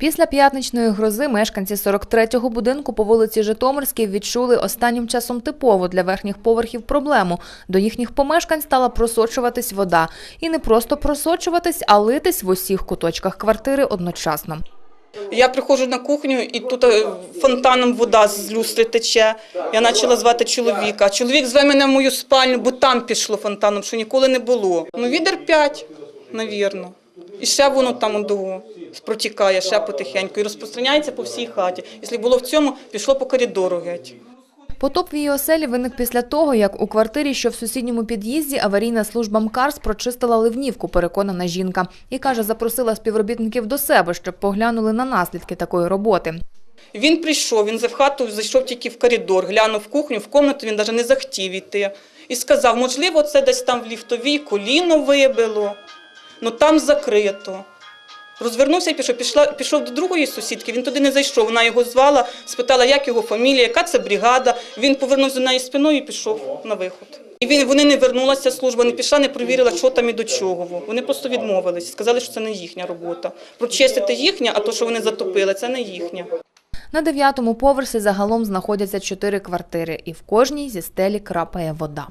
Після п'ятничної грози мешканці 43-го будинку по вулиці Житомирській відчули останнім часом типову для верхніх поверхів проблему. До їхніх помешкань стала просочуватись вода. І не просто просочуватись, а литись в усіх куточках квартири одночасно. Я приходжу на кухню, і тут е, фонтаном вода з люстри тече. Я почала звати чоловіка. Чоловік зве мене в мою спальню, бо там пішло фонтаном, що ніколи не було. Ну, відер п'ять, навірно. І ще воно там до протікає, ще потихеньку. І розпространяється по всій хаті. Якщо було в цьому, пішло по коридору геть. Потоп в її оселі виник після того, як у квартирі, що в сусідньому під'їзді, аварійна служба МКАРС прочистила ливнівку, переконана жінка. І каже, запросила співробітників до себе, щоб поглянули на наслідки такої роботи. Він прийшов, він в хату зайшов тільки в коридор, глянув в кухню, в кімнату він навіть не захотів йти. І сказав, можливо, це десь там в ліфтовій коліно вибило, ну там закрито. Розвернувся і пішов. Пішла, пішов до другої сусідки, він туди не зайшов. Вона його звала, спитала, як його фамілія, яка це бригада. Він повернувся до неї спиною і пішов на виход. І він, вони не вернулася служба, не пішла, не провірила, що там і до чого. Вони просто відмовились, сказали, що це не їхня робота. Прочистити їхня, а то, що вони затопили, це не їхня. На дев'ятому поверсі загалом знаходяться чотири квартири, і в кожній зі стелі крапає вода.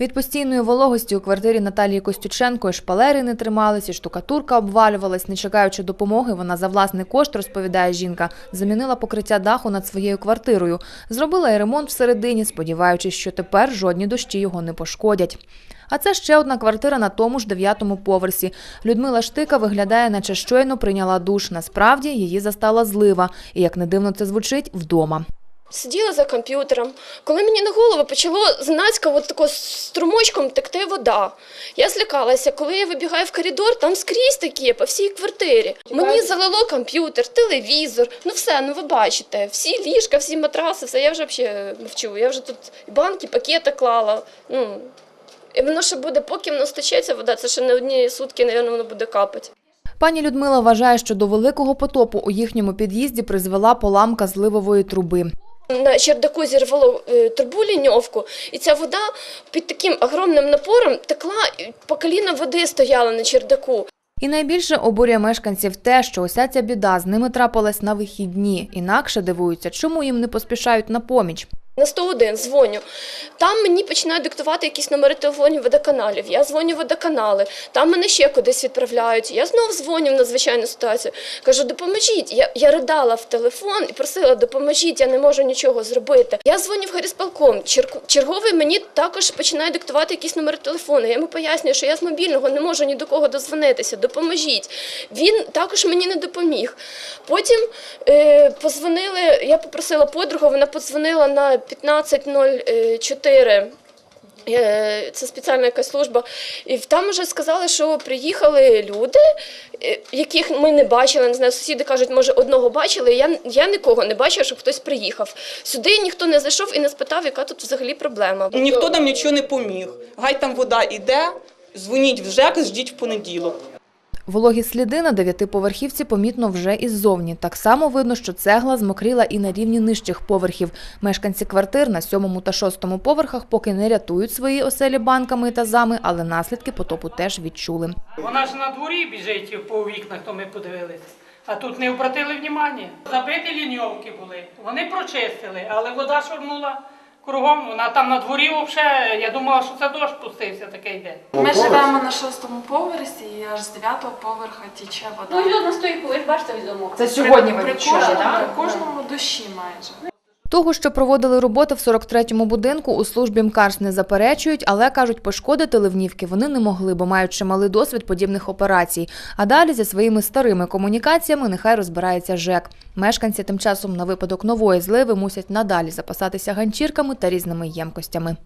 Від постійної вологості у квартирі Наталії Костюченко шпалери не тримались, і штукатурка обвалювалась. Не чекаючи допомоги, вона за власний кошт, розповідає жінка, замінила покриття даху над своєю квартирою. Зробила і ремонт всередині, сподіваючись, що тепер жодні дощі його не пошкодять. А це ще одна квартира на тому ж дев'ятому поверсі. Людмила Штика виглядає, наче щойно прийняла душ. Насправді її застала злива. І як не дивно це звучить, вдома. Сиділа за комп'ютером. Коли мені на голову почало знацька от тако струмочком текти вода. Я злякалася, коли я вибігаю в коридор, там скрізь такі по всій квартирі. Мені залило комп'ютер, телевізор. Ну все, ну ви бачите, всі ліжка, всі матраси, все. Я вже взагалі мовчу. Я вже тут банки, пакети клала. Ну і воно ще буде, поки воно стечеться вода, це ще не одні сутки, напевно, воно буде капати. Пані Людмила вважає, що до великого потопу у їхньому під'їзді призвела поламка зливової труби. На чердаку зірвало е, трубу ліньовку, і ця вода під таким огромним напором текла, і по коліна води стояла на чердаку. І найбільше обурює мешканців те, що уся ця біда з ними трапилась на вихідні. Інакше дивуються, чому їм не поспішають на поміч. На 101 дзвоню. Там мені починають диктувати якісь номери телефонів водоканалів. Я дзвоню в водоканали, там мене ще кудись відправляють. Я знов дзвоню в надзвичайну ситуацію. Кажу, допоможіть. Я, я ридала в телефон і просила, допоможіть, я не можу нічого зробити. Я дзвоню в горісполком. Черговий мені також починає диктувати якісь номери телефону. Я йому пояснюю, що я з мобільного не можу ні до кого дозвонитися. Допоможіть. Він також мені не допоміг. Потім е, позвонили, я попросила подругу, вона подзвонила на 15.04. Е, Це спеціальна якась служба. І там вже сказали, що приїхали люди, е, яких ми не бачили. Не знаю, сусіди кажуть, може, одного бачили. Я, я нікого не бачила, щоб хтось приїхав. Сюди ніхто не зайшов і не спитав, яка тут взагалі проблема. Ніхто нам нічого не поміг. Гай там вода іде, дзвоніть в ЖЕК, ждіть в понеділок. Вологі сліди на дев'ятиповерхівці помітно вже іззовні. Так само видно, що цегла змокріла і на рівні нижчих поверхів. Мешканці квартир на сьомому та шостому поверхах поки не рятують свої оселі банками і тазами, але наслідки потопу теж відчули. Вона ж на дворі біжить по вікнах, то ми подивилися. А тут не обратили внимання. Забиті ліньовки були. Вони прочистили, але вода шурнула кругом. Вона там на дворі взагалі, я думала, що це дощ пустився такий день. Ми живемо на шостому поверсі, і аж з дев'ятого поверха тіче вода. Ну, на стоїку, ви ж бачите відомо. Це сьогодні ви при кожному, при кожному дощі майже. Того, що проводили роботи в 43-му будинку, у службі МКАРС не заперечують, але кажуть, пошкодити ливнівки вони не могли, бо мають чималий досвід подібних операцій. А далі зі своїми старими комунікаціями нехай розбирається ЖЕК. Мешканці тим часом на випадок нової зливи мусять надалі запасатися ганчірками та різними ємкостями.